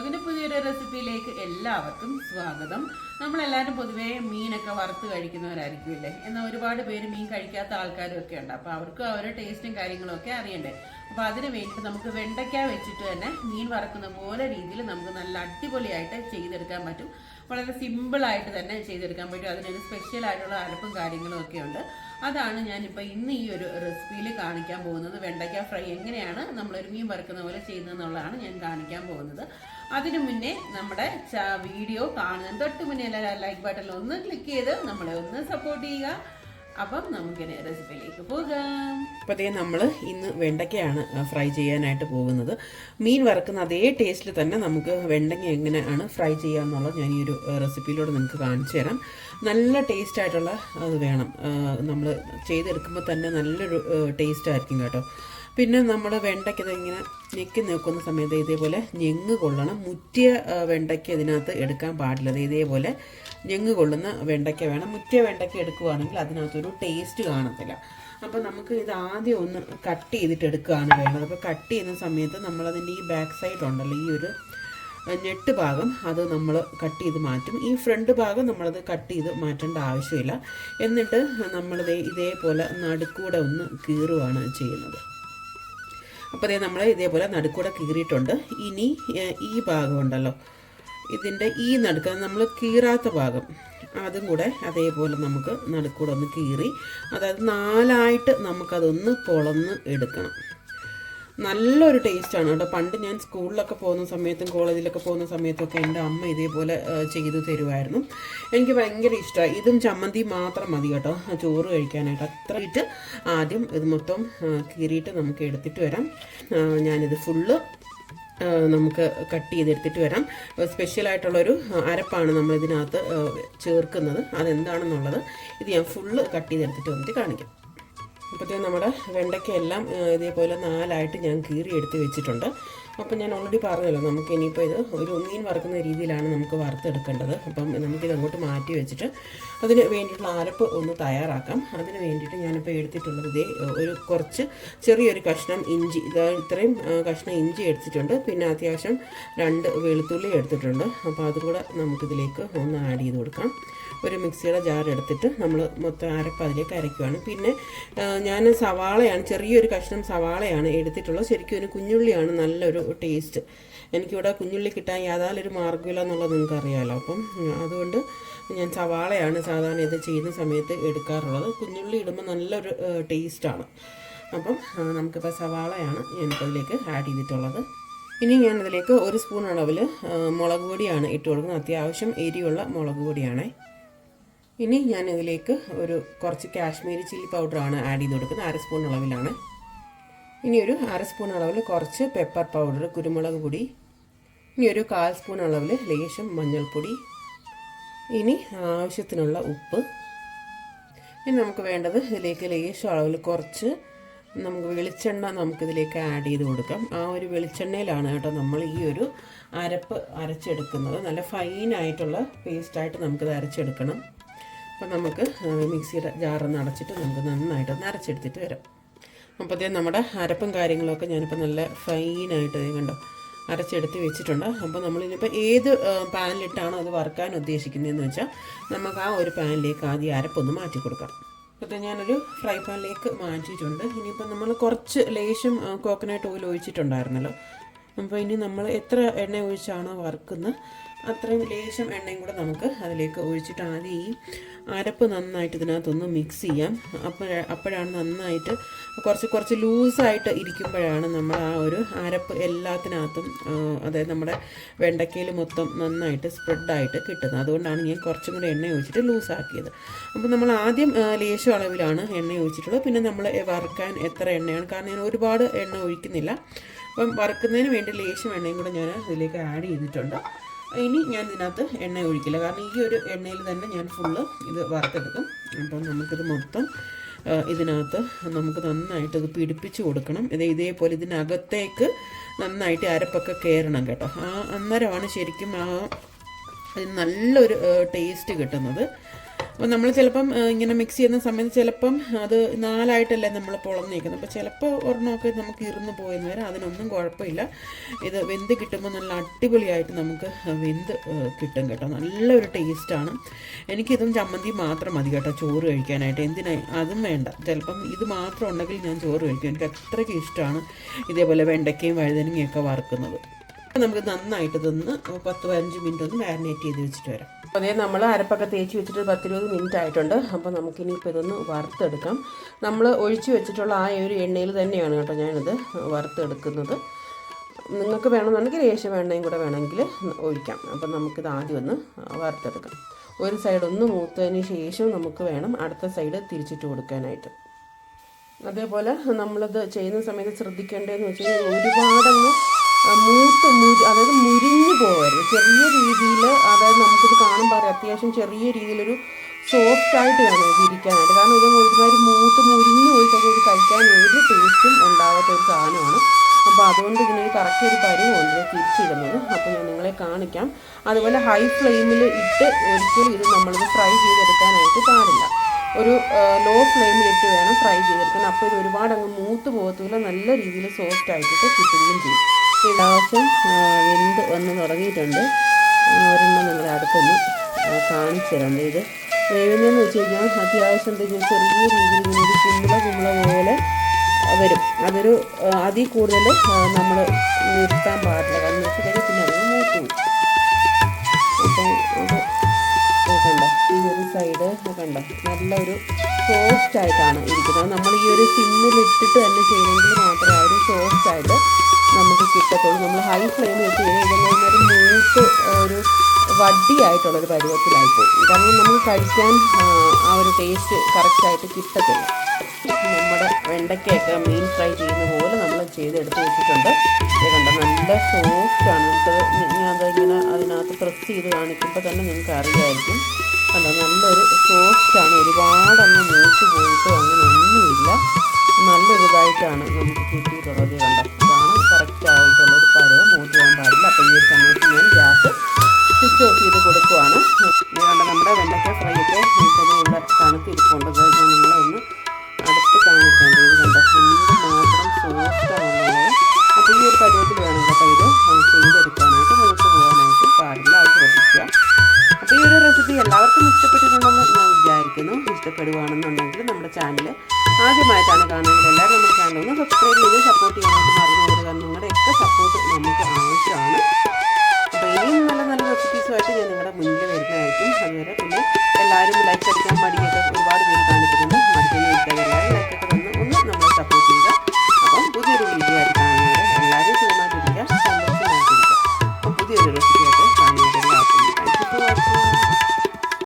വ്ലോഗിന്റെ പുതിയൊരു റെസിപ്പിയിലേക്ക് എല്ലാവർക്കും സ്വാഗതം. നമ്മളെല്ലാവരും പൊതുവേ മീനൊക്കെ വറുത്ത് കഴിക്കുന്നവരായിരിക്കുമല്ലേ എന്നാൽ ഒരുപാട് പേര് മീൻ കഴിക്കാത്ത ആൾക്കാരും ഒക്കെ ഉണ്ട്. അപ്പോൾ അവർക്ക് അവരുടെ ടേസ്റ്റും കാര്യങ്ങളും ഒക്കെ അറിയണ്ടേ? അപ്പോൾ അതിന് വേണ്ടിയിട്ട് നമുക്ക് വെണ്ടയ്ക്ക വെച്ചിട്ട് തന്നെ മീൻ വറക്കുന്ന പോലെ രീതിയിൽ നമുക്ക് നല്ല അടിപൊളിയായിട്ട് ചെയ്തെടുക്കാൻ പറ്റും. വളരെ സിമ്പിളായിട്ട് തന്നെ ചെയ്തെടുക്കാൻ പറ്റും. അതിനൊരു സ്പെഷ്യൽ ആയിട്ടുള്ള അരപ്പും കാര്യങ്ങളും ഒക്കെ ഉണ്ട്. അതാണ് ഞാനിപ്പോൾ ഇന്ന് ഈ ഒരു റെസിപ്പിയിൽ കാണിക്കാൻ പോകുന്നത്. വെണ്ടയ്ക്ക ഫ്രൈ എങ്ങനെയാണ് നമ്മളൊരു മീൻ വറുക്കുന്ന പോലെ ചെയ്യുന്നതെന്നുള്ളതാണ് ഞാൻ കാണിക്കാൻ പോകുന്നത്. അതിനു മുന്നേ നമ്മുടെ വീഡിയോ കാണുന്നതിന് തൊട്ട് മുന്നേ എല്ലാവരും ലൈക്ക് ബട്ടൺ ഒന്ന് ക്ലിക്ക് ചെയ്ത് നമ്മളെ ഒന്ന് സപ്പോർട്ട് ചെയ്യുക. അപ്പം നമുക്കിനി റെസിപ്പിയിലേക്ക് പോകാം. അപ്പോൾ നമ്മൾ ഇന്ന് വെണ്ടയ്ക്കയാണ് ഫ്രൈ ചെയ്യാനായിട്ട് പോകുന്നത്. മീൻ വറുക്കുന്ന അതേ ടേസ്റ്റിൽ തന്നെ നമുക്ക് വെണ്ടയ്ക്ക എങ്ങനെയാണ് ഫ്രൈ ചെയ്യുക എന്നുള്ളത് ഞാൻ ഈ ഒരു റെസിപ്പിയിലൂടെ നിങ്ങൾക്ക് കാണിച്ചു തരാം. നല്ല ടേസ്റ്റ് ആയിട്ടുള്ള അത് വേണം. നമ്മൾ ചെയ്തെടുക്കുമ്പോൾ തന്നെ നല്ലൊരു ടേസ്റ്റ് ആയിരിക്കും കേട്ടോ. പിന്നെ നമ്മൾ വെണ്ടയ്ക്ക ഇങ്ങനെ ഞെക്കി നോക്കുന്ന സമയത്ത് ഇതേപോലെ ഞെങ്ങ് കൊള്ളണം. മുറ്റിയ വെണ്ടയ്ക്ക ഇതിനകത്ത് എടുക്കാൻ പാടില്ല. ഇതേപോലെ ഞെങ്ങ് കൊള്ളുന്ന വെണ്ടയ്ക്ക വേണം. മുറ്റിയ വെണ്ടയ്ക്ക എടുക്കുകയാണെങ്കിൽ അതിനകത്തൊരു ടേസ്റ്റ് കാണത്തില്ല. അപ്പോൾ നമുക്ക് ഇത് ആദ്യം ഒന്ന് കട്ട് ചെയ്തിട്ട് എടുക്കുകയാണ് വേണ്ടത്. അപ്പോൾ കട്ട് ചെയ്യുന്ന സമയത്ത് നമ്മളതിന്റെ ഈ ബാക്ക് സൈഡ് ഉണ്ടല്ലോ ഈ ഒരു ഞെട്ട് ഭാഗം അത് നമ്മൾ കട്ട് ചെയ്ത് മാറ്റും. ഈ ഫ്രണ്ട് ഭാഗം നമ്മളത് കട്ട് ചെയ്ത് മാറ്റേണ്ട ആവശ്യമില്ല. എന്നിട്ട് നമ്മളിത് ഇതേപോലെ നടുക്കൂടെ ഒന്ന് കീറുകയാണ് ചെയ്യുന്നത്. അപ്പോൾ അതേ നമ്മൾ ഇതേപോലെ നടുക്കൂടെ കീറിയിട്ടുണ്ട്. ഇനി ഈ ഭാഗം ഉണ്ടല്ലോ. ഇതിന്റെ ഈ നടുക്ക് നമ്മൾ കീറാത്ത ഭാഗം. അതും കൂടെ അതേപോലെ നമുക്ക് നടുക്കൂടെ ഒന്ന് കീറി അതായത് നാലായിട്ട് നമുക്കതൊന്ന് പൊളന്ന് എടുക്കണം. നല്ലൊരു ടേസ്റ്റാണ് കേട്ടോ. പണ്ട് ഞാൻ സ്കൂളിലൊക്കെ പോകുന്ന സമയത്തും കോളേജിലൊക്കെ പോകുന്ന സമയത്തൊക്കെ എന്റെ അമ്മ ഇതേപോലെ ചെയ്ത് തരുമായിരുന്നു. എനിക്ക് ഭയങ്കര ഇഷ്ടമായി ഇതും ചമ്മന്തി മാത്രം മതി കേട്ടോ. ചോറ് കഴിക്കാനായിട്ട് അത്ര ഇട്ട് ആദ്യം ഇത് മൊത്തം കീറിയിട്ട് നമുക്ക് എടുത്തിട്ട് വരാം. ഞാനിത് ഫുള്ള് നമുക്ക് കട്ട് ചെയ്തെടുത്തിട്ട് വരാം. സ്പെഷ്യലായിട്ടുള്ളൊരു അരപ്പാണ് നമ്മൾ ഇതിനകത്ത് ചേർക്കുന്നത്. അതെന്താണെന്നുള്ളത് ഇത് ഞാൻ ഫുള്ള് കട്ട് ചെയ്തെടുത്തിട്ട് വന്നിട്ട് കാണിക്കാം. അപ്പോഴത്തേക്കും നമ്മുടെ വെണ്ടയ്ക്കയെല്ലാം ഇതേപോലെ നാലായിട്ട് ഞാൻ കീറി എടുത്ത് വെച്ചിട്ടുണ്ട്. അപ്പം ഞാൻ ഓൾറെഡി പറഞ്ഞല്ലോ നമുക്ക് ഇനിയിപ്പോൾ ഇത് ഒരു ഒന്നീൻ വറുക്കുന്ന രീതിയിലാണ് നമുക്ക് വറുത്തെടുക്കേണ്ടത്. അപ്പം നമുക്കിത് അങ്ങോട്ട് മാറ്റി വെച്ചിട്ട് അതിന് വേണ്ടിയിട്ടുള്ള അരപ്പ് ഒന്ന് തയ്യാറാക്കാം. അതിന് വേണ്ടിയിട്ട് ഞാനിപ്പോൾ എടുത്തിട്ടുള്ളത് ഇതേ ഒരു കുറച്ച് ചെറിയൊരു കഷ്ണം ഇഞ്ചി. ഇത് ഇത്രയും കഷ്ണം ഇഞ്ചി എടുത്തിട്ടുണ്ട്. പിന്നെ അത്യാവശ്യം രണ്ട് വെളുത്തുള്ളി എടുത്തിട്ടുണ്ട്. അപ്പോൾ അതും നമുക്കിതിലേക്ക് ഒന്ന് ആഡ് ചെയ്ത് കൊടുക്കാം. ഒരു മിക്സിയുടെ ജാർ എടുത്തിട്ട് നമ്മൾ മൊത്തം അരപ്പ് അതിലേക്ക് അരയ്ക്കുകയാണ് പിന്നെ ഞാൻ സവാളയാണ് ചെറിയൊരു കഷ്ണം സവാളയാണ് എടുത്തിട്ടുള്ളത്. ശരിക്കും ഒരു കുഞ്ഞുള്ളിയാണ് നല്ലൊരു ടേസ്റ്റ് എനിക്കിവിടെ കുഞ്ഞുള്ളി കിട്ടാൻ യാതൊരു മാർഗമില്ല എന്നുള്ളത് നിങ്ങൾക്ക് അറിയാമല്ലോ അപ്പം അതുകൊണ്ട് ഞാൻ സവാളയാണ് സാധാരണ ഇത് ചെയ്യുന്ന സമയത്ത് എടുക്കാറുള്ളത്. കുഞ്ഞുള്ളി ഇടുമ്പോൾ നല്ലൊരു ടേസ്റ്റാണ് അപ്പം നമുക്കിപ്പോൾ സവാളയാണ് ഞാനിപ്പോൾ ഇതിലേക്ക് ആഡ് ചെയ്തിട്ടുള്ളത്. ഇനി ഞാനിതിലേക്ക് ഒരു സ്പൂൺ അളവിൽ മുളക് പൊടിയാണ് ഇട്ട് കൊടുക്കുന്നത്. അത്യാവശ്യം എരിയുള്ള മുളക് പൊടിയാണേ. ഇനി ഞാനിതിലേക്ക് ഒരു കുറച്ച് കാശ്മീരി ചില്ലി പൗഡറാണ് ആഡ് ചെയ്ത് കൊടുക്കുന്നത്. അര സ്പൂൺ അളവിലാണ്. ഇനി ഒരു അര സ്പൂൺ അളവിൽ കുറച്ച് പെപ്പർ പൗഡർ കുരുമുളക് പൊടി. ഇനി ഒരു കാൽ സ്പൂൺ അളവിൽ ലേശം മഞ്ഞൾപ്പൊടി. ഇനി ആവശ്യത്തിനുള്ള ഉപ്പ്. ഇനി നമുക്ക് വേണ്ടത് ഇതിലേക്ക് ലേശം അളവിൽ കുറച്ച് നമുക്ക് വെളിച്ചെണ്ണ നമുക്കിതിലേക്ക് ആഡ് ചെയ്ത് കൊടുക്കാം. ആ ഒരു വെളിച്ചെണ്ണയിലാണ് കേട്ടോ നമ്മൾ ഈ ഒരു അരപ്പ് അരച്ചെടുക്കുന്നത്. നല്ല ഫൈനായിട്ടുള്ള പേസ്റ്റായിട്ട് നമുക്കിത് അരച്ചെടുക്കണം. അപ്പം നമുക്ക് മിക്സിയുടെ ജാറൊന്ന് അടച്ചിട്ട് നമുക്ക് നന്നായിട്ടൊന്ന് അരച്ചെടുത്തിട്ട് വരാം. അപ്പോഴത്തേക്കും നമ്മുടെ അരപ്പും കാര്യങ്ങളൊക്കെ ഞാനിപ്പോൾ നല്ല ഫൈനായിട്ട് കണ്ടോ അരച്ചെടുത്ത് വെച്ചിട്ടുണ്ട്. അപ്പോൾ നമ്മളിനിപ്പോൾ ഏത് പാനിലിട്ടാണോ അത് വറുക്കാൻ ഉദ്ദേശിക്കുന്നതെന്ന് വെച്ചാൽ നമുക്ക് ആ ഒരു പാനിലേക്ക് ആദ്യം അരപ്പൊന്ന് മാറ്റി കൊടുക്കാം. അപ്പോൾ ഞാനൊരു ഫ്രൈ പാനിലേക്ക് മാറ്റിയിട്ടുണ്ട്. ഇനിയിപ്പോൾ നമ്മൾ കുറച്ച് ലേശം കോക്കനട്ട് ഓയിൽ ഒഴിച്ചിട്ടുണ്ടായിരുന്നല്ലോ. അപ്പോൾ ഇനി നമ്മൾ എത്ര എണ്ണ ഒഴിച്ചാണോ വറുക്കുന്നത് അത്രയും ലേശം എണ്ണയും കൂടെ നമുക്ക് അതിലേക്ക് ഒഴിച്ചിട്ട് ആദ്യം ഈ അരപ്പ് നന്നായിട്ട് ഇതിനകത്തൊന്ന് മിക്സ് ചെയ്യാം. അപ്പോഴ അപ്പോഴാണ് നന്നായിട്ട് കുറച്ച് കുറച്ച് ലൂസായിട്ട് ഇരിക്കുമ്പോഴാണ് നമ്മൾ ആ ഒരു അരപ്പ് എല്ലാത്തിനകത്തും അതായത് നമ്മുടെ വെണ്ടക്കയിൽ മൊത്തം നന്നായിട്ട് സ്പ്രെഡായിട്ട് കിട്ടുന്നത്. അതുകൊണ്ടാണ് ഞാൻ കുറച്ചും കൂടെ എണ്ണ ഒഴിച്ചിട്ട് ലൂസാക്കിയത്. അപ്പോൾ നമ്മൾ ആദ്യം ലേശം അളവിലാണ് എണ്ണ ഒഴിച്ചിട്ടുള്ളത്. പിന്നെ നമ്മൾ വറുക്കാൻ എത്ര എണ്ണയാണ് കാരണം ഞാൻ ഒരുപാട് എണ്ണ ഒഴിക്കുന്നില്ല. അപ്പം വറുക്കുന്നതിന് വേണ്ടി ലേശം എണ്ണയും കൂടെ ഞാൻ ഇതിലേക്ക് ആഡ് ചെയ്തിട്ടുണ്ട്. ഇനി ഞാൻ ഇതിനകത്ത് എണ്ണ ഒഴിക്കില്ല. കാരണം ഈ ഒരു എണ്ണയിൽ തന്നെ ഞാൻ ഫുള്ള് ഇത് വറുത്തെടുക്കും. അപ്പം നമുക്കിത് മൊത്തം ഇതിനകത്ത് നമുക്ക് നന്നായിട്ട് ഇത് പിടിപ്പിച്ച് കൊടുക്കണം. ഇത് ഇതേപോലെ ഇതിനകത്തേക്ക് നന്നായിട്ട് അരപ്പൊക്കെ കയറണം കേട്ടോ. ആ അന്നേരമാണ് ശരിക്കും ആ നല്ലൊരു ടേസ്റ്റ് കിട്ടുന്നത്. അപ്പോൾ നമ്മൾ ചിലപ്പം ഇങ്ങനെ മിക്സ് ചെയ്യുന്ന സമയത്ത് ചിലപ്പം അത് നാലായിട്ടല്ലേ നമ്മൾ പൊളന്നേക്കുന്നത് അപ്പോൾ ചിലപ്പോൾ ഒരെണ്ണമൊക്കെ നമുക്ക് ഇരുന്ന് പോയെന്ന് വരാം അതിനൊന്നും കുഴപ്പമില്ല. ഇത് വെന്ത് കിട്ടുമ്പോൾ നല്ല അടിപൊളിയായിട്ട് നമുക്ക് വെന്ത് കിട്ടും കേട്ടോ. നല്ലൊരു ടേസ്റ്റാണ്. എനിക്കിതും ചമ്മന്തി മാത്രം മതി കേട്ടോ ചോറ് കഴിക്കാനായിട്ട്. എന്തിനാ? അതും വേണ്ട. ചിലപ്പം ഇത് മാത്രം ഉണ്ടെങ്കിൽ ഞാൻ ചോറ് കഴിക്കും. എനിക്ക് അത്രയ്ക്ക് ഇഷ്ടമാണ് ഇതേപോലെ വെണ്ടയ്ക്കയും വഴുതനങ്ങയൊക്കെ വറുക്കുന്നത്. നമുക്ക് നന്നായിട്ട് തന്ന് പത്ത് പതിനഞ്ച് മിനിറ്റ് ഒന്ന് മാരിനേറ്റ് ചെയ്ത് വെച്ചിട്ട് വരാം. അതേ നമ്മൾ അരപ്പൊക്കെ തേച്ച് വെച്ചിട്ട് പത്തിരുപത് മിനിറ്റ് ആയിട്ടുണ്ട്. അപ്പോൾ നമുക്കിനിയിപ്പോൾ ഇതൊന്ന് വറുത്തെടുക്കാം. നമ്മൾ ഒഴിച്ചു വെച്ചിട്ടുള്ള ആ ഒരു എണ്ണയിൽ തന്നെയാണ് കേട്ടോ ഞാനിത് വറുത്തെടുക്കുന്നത്. നിങ്ങൾക്ക് വേണമെന്നുണ്ടെങ്കിൽ ലേശം വേണമെങ്കിൽ കൂടെ വേണമെങ്കിൽ ഒഴിക്കാം. അപ്പം നമുക്കിത് ആദ്യം ഒന്ന് വറുത്തെടുക്കാം. ഒരു സൈഡ് ഒന്ന് മൂത്തതിന് ശേഷം നമുക്ക് വേണം അടുത്ത സൈഡ് തിരിച്ചിട്ട് കൊടുക്കാനായിട്ട്. അതേപോലെ നമ്മളിത് ചെയ്യുന്ന സമയത്ത് ശ്രദ്ധിക്കേണ്ടതെന്ന് വെച്ചാൽ ആ, മൂത്ത് മുരി അതായത് മുരിഞ്ഞു പോകരുത്. ചെറിയ രീതിയിൽ അതായത് നമുക്കിത് കാണുമ്പോൾ അറിയാം അത്യാവശ്യം ചെറിയ രീതിയിലൊരു സോഫ്റ്റ് ആയിട്ട് വേണം ഇരിക്കാനായിട്ട്. കാരണം ഇത് ഒരുമാതിരി മൂത്ത് മുരിഞ്ഞു പോയി കഴിഞ്ഞാൽ ഇത് കഴിക്കാൻ ഒരു ടേസ്റ്റും ഉണ്ടാകാത്ത ഒരു സാധനമാണ്. അപ്പോൾ അതുകൊണ്ട് ഇതിനൊരു കറക്റ്റ് ഒരു പരിവുണ്ട് തിരിച്ചിടുന്നത്. അപ്പോൾ ഞാൻ നിങ്ങളെ കാണിക്കാം. അതുപോലെ ഹൈ ഫ്ലെയിമിൽ ഇട്ട് ഒരിക്കലും ഇത് നമ്മളിത് ഫ്രൈ ചെയ്തെടുക്കാനായിട്ട് പാടില്ല. ഒരു ലോ ഫ്ലെയിമിലിട്ട് വേണം ഫ്രൈ ചെയ്തെടുക്കാൻ. അപ്പോൾ ഇത് ഒരുപാട് അങ്ങ് മൂത്ത് പോകത്തില്ല നല്ല രീതിയിൽ സോഫ്റ്റ് ആയിട്ട് കിട്ടുകയും ചെയ്യും. ആവശ്യം വെന്ത് വന്ന് തുടങ്ങിയിട്ടുണ്ട്. ഒരെണ്ണം നിങ്ങളുടെ അടുത്തൊന്ന് കാണിച്ചു തരാം ദേ ഇത് വേവുന്നതെന്ന് വെച്ച് കഴിഞ്ഞാൽ അത്യാവശ്യം എന്തെങ്കിലും ചെറിയ രീതിയിൽ ഇങ്ങനെ ഒരു കുമ്പള കുമ്പള പോലെ വരും. അതൊരു അതിൽ കൂടുതൽ നമ്മൾ നിർത്താൻ പാടില്ല. കാരണം നിർത്തി കഴിഞ്ഞാൽ പിന്നെ അത് നോക്കും അപ്പോൾ അത് കണ്ടോ? ഈ ഒരു സൈഡ് കണ്ടോ? നല്ലൊരു സോഫ്റ്റ് ആയിട്ടാണ് ഇരിക്കുന്നത്. നമ്മൾ ഈ ഒരു സിമ്മിലിട്ടിട്ട് തന്നെ ചെയ്തെങ്കിൽ മാത്രമേ ആ ഒരു സോഫ്റ്റ് ആയിട്ട് നമുക്ക് കിട്ടത്തുള്ളൂ. നമ്മൾ ഹൈ ഫ്ലെയിമിൽ ഇട്ട് കഴിഞ്ഞാൽ ഒരു മൂത്ത് ഒരു വടിയായിട്ടുള്ളൊരു പരുവത്തിലായിപ്പോകും കാരണം നമ്മൾ കഴിക്കാൻ ആ, ഒരു ടേസ്റ്റ് കറക്റ്റായിട്ട് കിട്ടത്തില്ല. നമ്മുടെ വെണ്ടയ്ക്കയൊക്കെ മീൻ ഫ്രൈ ചെയ്യുന്ന പോലെ നമ്മൾ ചെയ്തെടുത്ത് വെച്ചിട്ടുണ്ട്. ഇത് കണ്ട? നല്ല സോഫ്റ്റാണ് നമുക്കത് ഞാൻ അതിങ്ങനെ അതിനകത്ത് പ്രസ് ചെയ്ത് കാണിക്കുമ്പോൾ തന്നെ നിങ്ങൾക്ക് അറിയായിരിക്കും. കണ്ടോ? നല്ലൊരു സോഫ്റ്റാണ് ഒരുപാടങ്ങ് മൂത്ത് പോയിട്ടോ അങ്ങനെ ഒന്നുമില്ല. നല്ലൊരു ഇതായിട്ടാണ് നമുക്ക് കിട്ടിയിട്ടുള്ളത്. ഇത് കറക്റ്റ് ആയിട്ടുള്ള ഒരു പരവ് മൂത്ത് പോകാൻ പാടില്ല. അപ്പോൾ ഈ ഒരു സമയത്ത് ഞാൻ ഗ്യാസ് സ്വിച്ച് ഓഫ് ചെയ്ത് കൊടുക്കുവാണ്. അതുകൊണ്ട് കണ്ട നമ്മുടെ വെണ്ടയ്ക്ക ഫ്രൈ ഒക്കെ ഉള്ള അത് ഞാൻ നിങ്ങളെ ഒന്ന് അടുത്ത് കാണിക്കേണ്ടത് ഇത് എന്ത് മാത്രം സോഫ്റ്റ് ആണെന്നുള്ളത് അപ്പോൾ ഈ ഒരു പരുവത്തിൽ വേണം കേട്ടോ ഇത് ചെയ്തെടുക്കാനായിട്ട്. മൂത്ത് പോകാനായിട്ട് പാടില്ല. അത് ശ്രദ്ധിക്കുക. അപ്പോൾ ഈ ഒരു റെസിപ്പി എല്ലാവർക്കും ഇഷ്ടപ്പെട്ടിട്ടുണ്ടെന്ന് ഞാൻ വിചാരിക്കുന്നു. ഇഷ്ടപ്പെടുവാണെന്നുണ്ടെങ്കിൽ നമ്മുടെ ചാനൽ ആദ്യമായിട്ടാണ് കാണുന്നത്. എല്ലാവരും നമ്മുടെ ചാനൽ ഒന്ന് സബ്സ്ക്രൈബ് ചെയ്ത് സപ്പോർട്ട് ചെയ്യാനായിട്ട് മറന്നു കൊടുക്കുക നിങ്ങളുടെയൊക്കെ സപ്പോർട്ട് നമുക്ക് ആവശ്യമാണ്. അപ്പോൾ ഇനിയും നല്ല നല്ല റെസിപ്പീസുമായിട്ട് ഞാൻ നിങ്ങളുടെ മുന്നിൽ വരുന്നതായിരിക്കും. അതുവരെ പിന്നെ എല്ലാവരും ലൈക്ക് അടിക്കാൻ മടിക്കുക